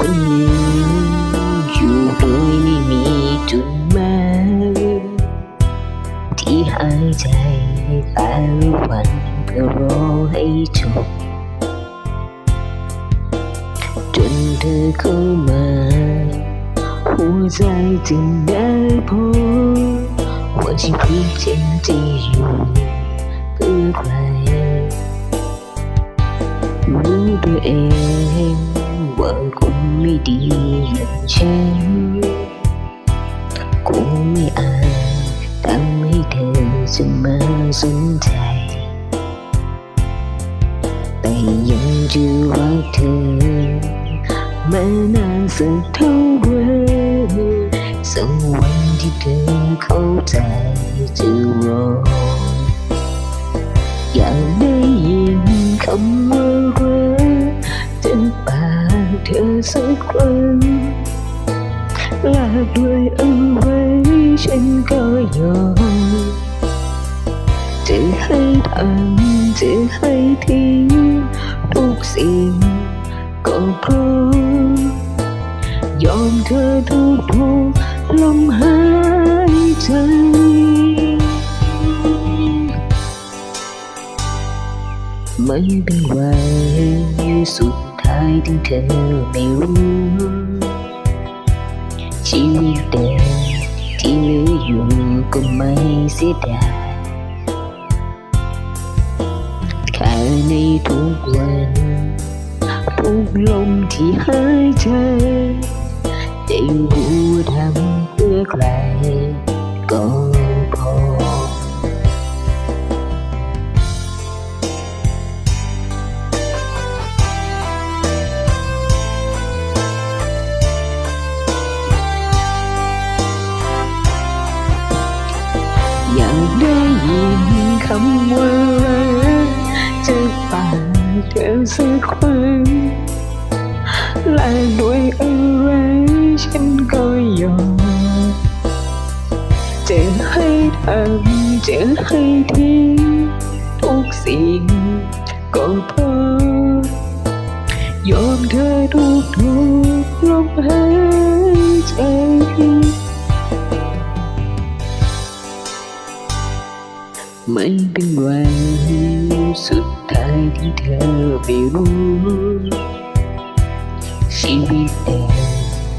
คนนึ่งอยู่โดยไม่มีจุดหมายที่หายใจแต่ละวันเพื่อรอให้จบจนเธอเข้ามา หัวใจจึงได้พบว่าชีวิตจริงที่อยู่เพื่อใครรู้ตัวเองว่าคนไม่ ดีอย่างฉันคงไม่อาจทำให้เธอจะมาสนใจ แต่ยังจะรักเธอแม้นานสักเท่าไรสักวันที่เธอเข้าใจจะรออยากได้ยินคำ สักครั้งลาด้วยอะไรฉันก็ยอมจะให้ทำจะให้ทิ้งทุกสิ่งก็เพราะยอมเธอทุกทุกลมหายใจไม่เป็นไรสุดายที่เธอไม่รู้ ชีวิตเดิมที่เหลืออยู่ก็ไม่เสียดายแค่ในทุกวัน ทุกลมที่หายใจได้รู้ทำเพื่อใครก็ อยากได้ยินคำว่ารักจากปากเธอสักครั้งและด้วยอะไรฉันก็ยอมจะให้ทำจะให้ทิ้งทุกสิ่ง ไม่เป็นไรสุดท้ายที่เธอไม่รู้ ชีวิตเดิม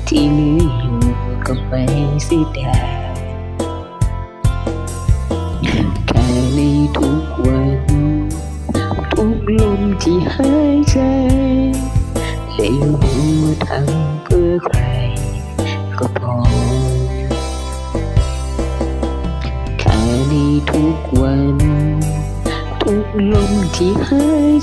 ที่เหลืออยู่ก็ไม่เสียดายแค่ในทุกวัน ทุกลมที่หายใจได้รู้ว่าทำเพื่ ทุกลมที่หาย